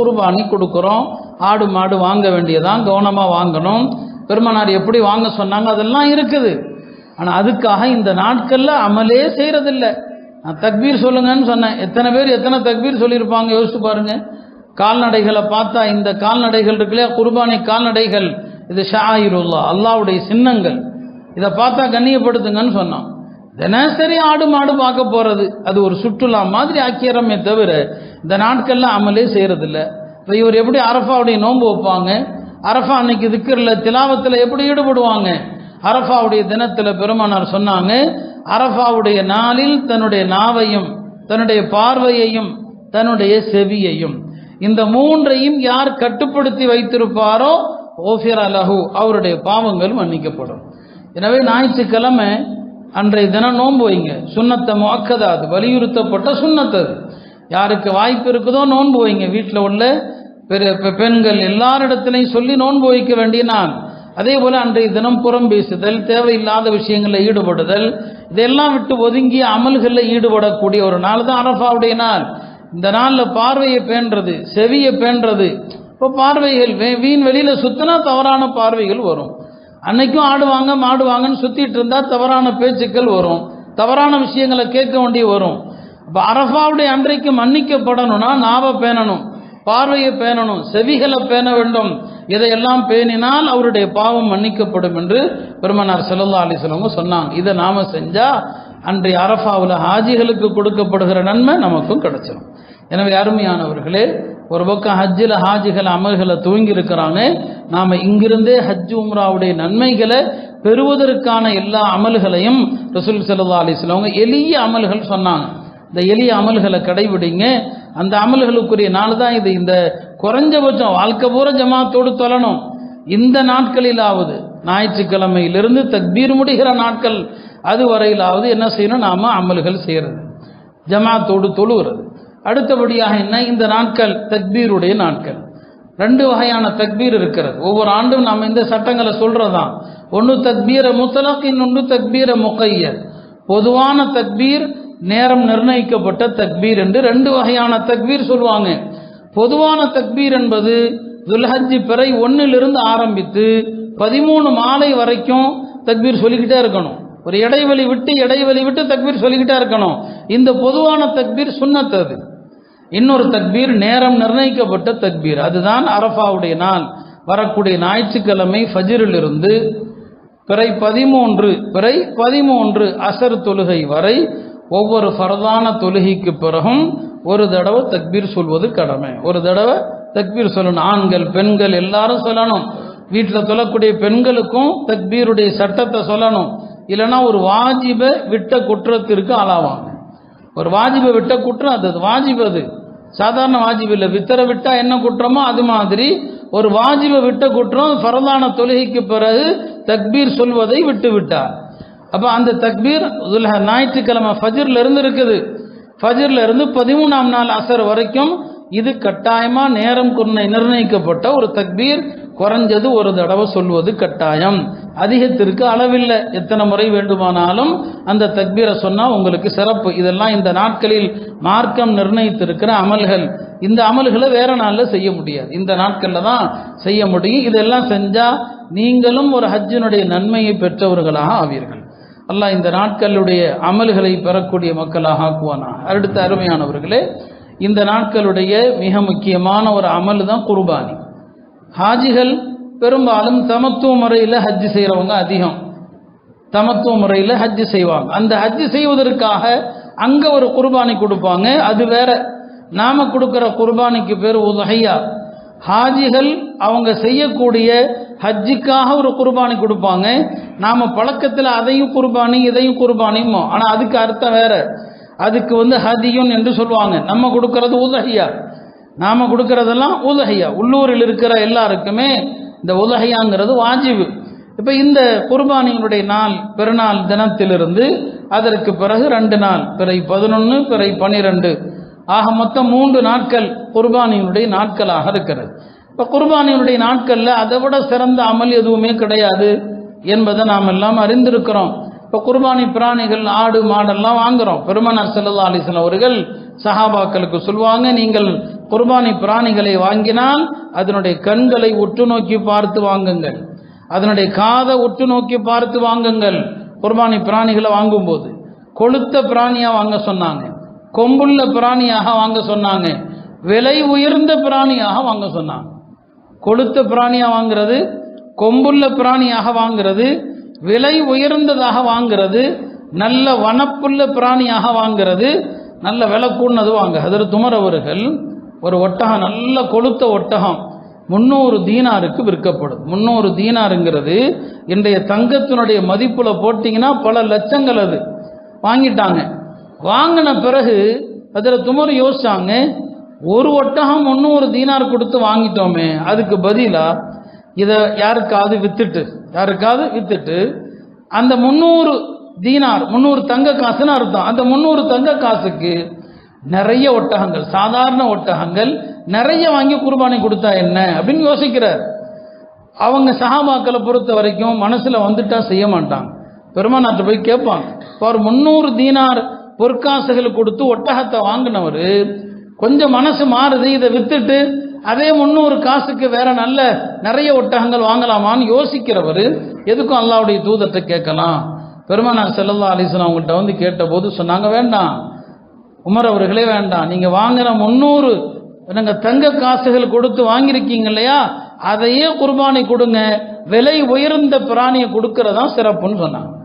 குர்பானி கொடுக்குறோம். ஆடு மாடு வாங்க வேண்டியதான் கவனமாக வாங்கணும். பெருமானார் எப்படி வாங்க சொன்னாங்க அதெல்லாம் இருக்குது. ஆனால் அதுக்காக இந்த நாட்களில் அமலே செய்கிறதில்ல நான் தக்பீர் சொல்லுங்கன்னு சொன்னேன். எத்தனை பேர் எத்தனை தக்பீர் சொல்லியிருப்பாங்க யோசிச்சு பாருங்க. கால்நடைகளை பார்த்தா இந்த கால்நடைகள் இருக்கு குர்பானி கால்நடைகள். இது ஷாயிருல்லா அல்லாவுடைய சின்னங்கள். இதை பார்த்தா கண்ணியப்படுத்துங்கன்னு சொன்னான். தினசரி ஆடு மாடு பார்க்க போகிறது அது ஒரு சுற்றுலா மாதிரி ஆக்கியரமே தவிர இந்த நாட்களில் அமலே செய்கிறதில்ல இப்போ இவர் எப்படி அரஃபாவுடைய நோன்பு வைப்பாங்க? அரஃபா அன்னைக்கு திக்கரில் திலாவத்தில் எப்படி ஈடுபடுவாங்க? அரஃபாவுடைய தினத்தில் பெருமானார் சொன்னாங்க அரஃபாவுடைய நாளில் தன்னுடைய நாவையும் தன்னுடைய பார்வையையும் தன்னுடைய செவியையும். இந்த மூன்றையும் யார் கட்டுப்படுத்தி வைத்திருப்பாரோ ஓஃபியர் அலஹு அவருடைய பாவங்கள் மன்னிக்கப்படும். எனவே ஞாயிற்றுக்கிழமை அன்றைய தினம் நோன்பு வைங்க. சுண்ணத்தை முக்கதா அது வலியுறுத்தப்பட்ட சுண்ணத்தது அது. யாருக்கு வாய்ப்பு இருக்குதோ நோன்பு வைங்க. வீட்டில் உள்ள பெரு பெண்கள் எல்லாரிடத்திலையும் சொல்லி நோன்பு வைக்க வேண்டிய நாள். அதே போல் அன்றைய தினம் புறம் பேசுதல் தேவையில்லாத விஷயங்களில் ஈடுபடுதல் இதெல்லாம் விட்டு ஒதுங்கிய அமல்களில் ஈடுபடக்கூடிய ஒரு நாள் தான் அரஃபாவுடைய நாள். இந்த நாளில் பார்வையை பேண்டுறது செவியை பேணுறது. இப்போ பார்வைகள் வே- வீண் வெளியில் சுத்தினா தவறான பார்வைகள் வரும். அன்னைக்கும் ஆடுவாங்க மாடுவாங்கன்னு சுற்றிட்டு இருந்தால் தவறான பேச்சுக்கள் வரும். தவறான விஷயங்களை கேட்க வேண்டிய வரும். அப்போ அரஃபாவுடைய அன்றைக்கு மன்னிக்கப்படணும்னா நாவை பேணணும் பார்வையை பேணணும் செவிகளை பேண வேண்டும். இதையெல்லாம் பேணினால் அவருடைய பாவம் மன்னிக்கப்படும் என்று பெருமனார் செல்லல்லா அலிஸ்லவங்க சொன்னாங்க. இதை நாம செஞ்சா அன்றைய அரஃபாவில் ஹாஜிகளுக்கு கொடுக்கப்படுகிற நன்மை நமக்கும் கிடைச்சிடும் எனவே அருமையானவர்களே ஒரு பக்கம் ஹஜ்ஜில் ஹாஜிகள் அமல்களை தூங்கி இருக்கிறாங்க நாம் இங்கிருந்தே ஹஜ் உம்ராவுடைய நன்மைகளை பெறுவதற்கான எல்லா அமல்களையும் ரசூல் செல்லா அலிஸ்லவங்க எளிய அமல்கள் சொன்னாங்க. இந்த எளிய அமல்களை கடைபிடிங்க. அந்த அமல்களுக்குரிய நாள் தான் இது. இந்த குறைஞ்சபட்சம் வாழ்க்கை பூரா ஜமாத்தோடு தொழணும். இந்த நாட்களிலாவது ஞாயிற்றுக்கிழமையிலிருந்து தக்பீர் முடிகிற நாட்கள் அது வரையிலாவது என்ன செய்யணும்? நாம அமல்கள் செய்கிறது ஜமாத்தோடு தொழுகிறது. அடுத்தபடியாக என்ன? இந்த நாட்கள் தக்பீருடைய நாட்கள். ரெண்டு வகையான தக்பீர் இருக்கிறது. ஒவ்வொரு ஆண்டும் நாம் இந்த சட்டங்களை சொல்கிறதான் ஒன்று தக்பீர முத்தலக் இன்னொன்று தக்பீர முக்கையர் பொதுவான தக்பீர் நேரம் நிர்ணயிக்கப்பட்ட தக்பீர் என்று ரெண்டு வகையான தக்பீர் சொல்லுவாங்க. பொதுவான தக்பீர் என்பது துல்ஹஜ்ஜி பிறை ஒன்னிலிருந்து ஆரம்பித்து பதிமூணு மாலை வரைக்கும் தக்பீர் சொல்லிக்கிட்டே இருக்கணும். ஒரு இடைவெளி விட்டு இடைவெளி விட்டு தக்பீர் சொல்லிக்கிட்டே இருக்கணும். இந்த பொதுவான தக்பீர் சுன்னத் அது. இன்னொரு தக்பீர் நேரம் நிர்ணயிக்கப்பட்ட தக்பீர். அதுதான் அரஃபாவுடைய நாள். வரக்கூடிய ஞாயிற்றுக்கிழமை ஃபஜ்ரிலிருந்து பிறை பதிமூன்று பிறை பதிமூன்று அசர் தொழுகை வரை ஒவ்வொரு ஃபரதான தொழுகைக்கு பிறகும் ஒரு தடவை தக்பீர் சொல்வது கடமை. ஒரு தடவை தக்பீர் சொல்லணும். ஆண்கள் பெண்கள் எல்லாரும் சொல்லணும். வீட்டில் சொல்லக்கூடிய பெண்களுக்கும் தக்பீருடைய சட்டத்தை சொல்லணும். இல்லைன்னா ஒரு வாஜிபை விட்ட குற்றத்திற்கு ஆளாவாங்க. ஒரு வாஜிபை விட்ட குற்றம் அது அது வாஜிப் அது. சாதாரண வாஜிப் இல்லை. வித்தரை விட்டா என்ன குற்றமோ அது மாதிரி ஒரு வாஜிபை விட்ட குற்றம் ஃபரதான தொழுகைக்கு பிறகு தக்பீர் சொல்வதை விட்டு விட்டார் அப்போ அந்த தக்பீர் ஞாயிற்றுக்கிழமை ஃபஜ்ர்ல இருந்து இருக்குது ஃபஜ்ர்ல இருந்து பதிமூணாம் நாள் அசர் வரைக்கும் இது கட்டாயமாக நேரம் நிர்ணயிக்கப்பட்ட ஒரு தக்பீர் குறைஞ்சது ஒரு தடவை சொல்வது கட்டாயம். அதிகத்திற்கு அளவில்லை. எத்தனை முறை வேண்டுமானாலும் அந்த தக்பீரை சொன்னால் உங்களுக்கு சிறப்பு. இதெல்லாம் இந்த நாட்களில் மார்க்கம் நிர்ணயித்திருக்கிற அமல்கள். இந்த அமல்களை வேற நாளில் செய்ய முடியாது. இந்த நாட்களில் தான் செய்ய முடியும். இதெல்லாம் செஞ்சால் நீங்களும் ஒரு ஹஜ்ஜினுடைய நன்மையை பெற்றவர்களாக ஆவீர்கள். அல்லாஹ் இந்த நாட்களுடைய அமல்களை பெறக்கூடிய மக்களாக ஆக்குவானா அடுத்த அருமையானவர்களே இந்த நாட்களுடைய மிக முக்கியமான ஒரு அமல் தான் குர்பானி. ஹாஜிகள் பெரும்பாலும் தமத்துவ முறையில் ஹஜ்ஜு செய்கிறவங்க அதிகம். தமத்துவ முறையில் ஹஜ்ஜு செய்வாங்க. அந்த ஹஜ்ஜு செய்வதற்காக அங்கே ஒரு குர்பானி கொடுப்பாங்க. அது வேற. நாம கொடுக்குற குர்பானிக்கு பேர் உதகையா ஹாஜிகள் அவங்க செய்யக்கூடிய ஹஜ்ஜுக்காக ஒரு குர்பானி கொடுப்பாங்க. நாம பழக்கத்தில் அதையும் குர்பானி இதையும் குர்பானிமோ ஆனால் அதுக்கு அர்த்தம் வேற. அதுக்கு வந்து ஹதியுன் என்று சொல்லுவாங்க. நம்ம கொடுக்கறது உதகையா நாம கொடுக்கறதெல்லாம் உலகையா உள்ளூரில் இருக்கிற எல்லாருக்குமே இந்த உலகையாங்கிறது வாஜிபு. இப்போ இந்த குர்பானியினுடைய நாள் பெருநாள் தினத்திலிருந்து அதற்கு பிறகு ரெண்டு நாள். பிறை பதினொன்று பிறை பன்னிரெண்டு ஆக மொத்தம் மூன்று நாட்கள் குர்பானியினுடைய நாட்களாக இருக்கிறது. இப்போ குர்பானியினுடைய நாட்களில் அதை விட சிறந்த அமல் எதுவுமே கிடையாது. என்பதை நாம் எல்லாம் அறிந்திருக்கிறோம். இப்போ குர்பானி பிராணிகள் ஆடு மாடெல்லாம் வாங்குகிறோம் பெருமனார் செல்லல்லா அலிஸ்லாம் அவர்கள் சஹாபாக்களுக்கு சொல்லுவாங்க நீங்கள் குர்பானி பிராணிகளை வாங்கினால் அதனுடைய கண்களை உற்று நோக்கி பார்த்து வாங்குங்கள். அதனுடைய காதை உற்று நோக்கி பார்த்து வாங்குங்கள். குர்பானி பிராணிகளை வாங்கும்போது கொளுத்த பிராணியாக வாங்க சொன்னாங்க. கொம்புள்ள பிராணியாக வாங்க சொன்னாங்க. விலை உயர்ந்த பிராணியாக வாங்க சொன்னாங்க. கொளுத்த பிராணியாக வாங்குறது கொம்புள்ள பிராணியாக வாங்குறது விலை உயர்ந்ததாக வாங்குறது நல்ல வனப்புள்ள பிராணியாக வாங்குறது நல்ல விலை கூடனது வாங்க. அதில் துமர் அவர்கள் ஒரு ஒட்டகம் நல்ல கொளுத்த ஒட்டகம் முந்நூறு தீனாருக்கு விற்கப்படும். முந்நூறு தீனாருங்கிறது இன்றைய தங்கத்தினுடைய மதிப்பில் போட்டிங்கன்னா பல லட்சங்கள் அது. வாங்கிட்டாங்க. வாங்கின பிறகு அதில் துமர் யோசிச்சாங்க ஒரு ஒட்டகம் முந்நூறு தீனார் கொடுத்து வாங்கிட்டோமே அதுக்கு பதிலாக இதை யாருக்காவது வித்துட்டு யாருக்காவது வித்துட்டு அந்த முந்நூறு தீனார் முந்நூறு தங்க காசுன்னு அர்த்தம். அந்த முந்நூறு தங்க காசுக்கு நிறைய ஒட்டகங்கள் சாதாரண ஒட்டகங்கள் நிறைய வாங்கி குர்பானி கொடுத்தா என்ன அப்படின்னு யோசிக்கிறார். அவங்க சஹாபாக்களை பொறுத்த வரைக்கும் மனசில் வந்துட்டா செய்ய மாட்டாங்க. பெருமானாட்ட போய் கேட்பாங்க. இப்போ ஒரு முந்நூறு தீனார் பொற்காசுகள் கொடுத்து ஒட்டகத்தை வாங்கினவர் கொஞ்சம் மனசு மாறுது இதை வித்துட்டு அதே முந்நூறு காசுக்கு வேற நல்ல நிறைய ஒட்டகங்கள் வாங்கலாமான்னு யோசிக்கிறவர் எதுக்கும் அல்லாவுடைய தூதத்தை கேட்கலாம். பெருமானார் செல்லல்லா அலிஸ்லாம் அவங்கள்ட்ட வந்து கேட்டபோது சொன்னாங்க வேண்டாம் உமர் அவர்களே வேண்டாம். நீங்கள் வாங்கின முந்நூறு நாங்கள் தங்க காசுகள் கொடுத்து வாங்கியிருக்கீங்க இல்லையா? அதையே குர்பானை கொடுங்க. விலை உயர்ந்த பிராணியை கொடுக்கறதான் சிறப்புன்னு சொன்னாங்க.